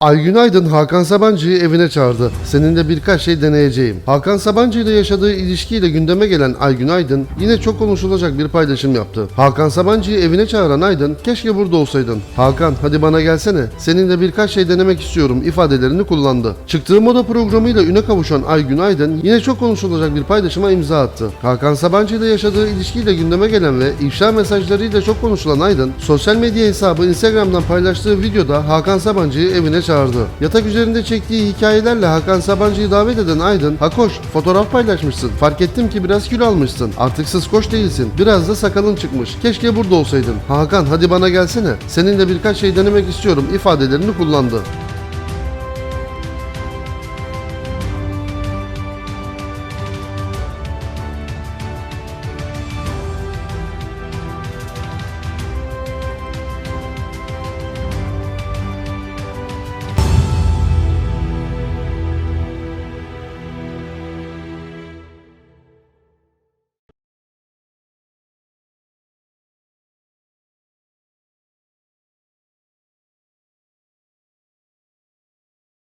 Aygün Aydın Hakan Sabancı'yı evine çağırdı. Seninle birkaç şey deneyeceğim. Hakan Sabancı ile yaşadığı ilişkiyle gündeme gelen Aygün Aydın yine çok konuşulacak bir paylaşım yaptı. Hakan Sabancı'yı evine çağıran Aydın keşke burada olsaydın. Hakan hadi bana gelsene. Seninle birkaç şey denemek istiyorum ifadelerini kullandı. Çıktığı moda programıyla üne kavuşan Aygün Aydın yine çok konuşulacak bir paylaşıma imza attı. Hakan Sabancı ile yaşadığı ilişkiyle gündeme gelen ve ifşa mesajlarıyla çok konuşulan Aydın sosyal medya hesabı Instagram'dan paylaştığı videoda Hakan Sabancı'yı evine çağırdı. Yatak üzerinde çektiği hikayelerle Hakan Sabancı'yı davet eden Aydın, Hakoş fotoğraf paylaşmışsın. Fark ettim ki biraz kilo almışsın. Artık sıskoş değilsin. Biraz da sakalın çıkmış. Keşke burada olsaydın. Hakan hadi bana gelsene. Seninle birkaç şey denemek istiyorum ifadelerini kullandı.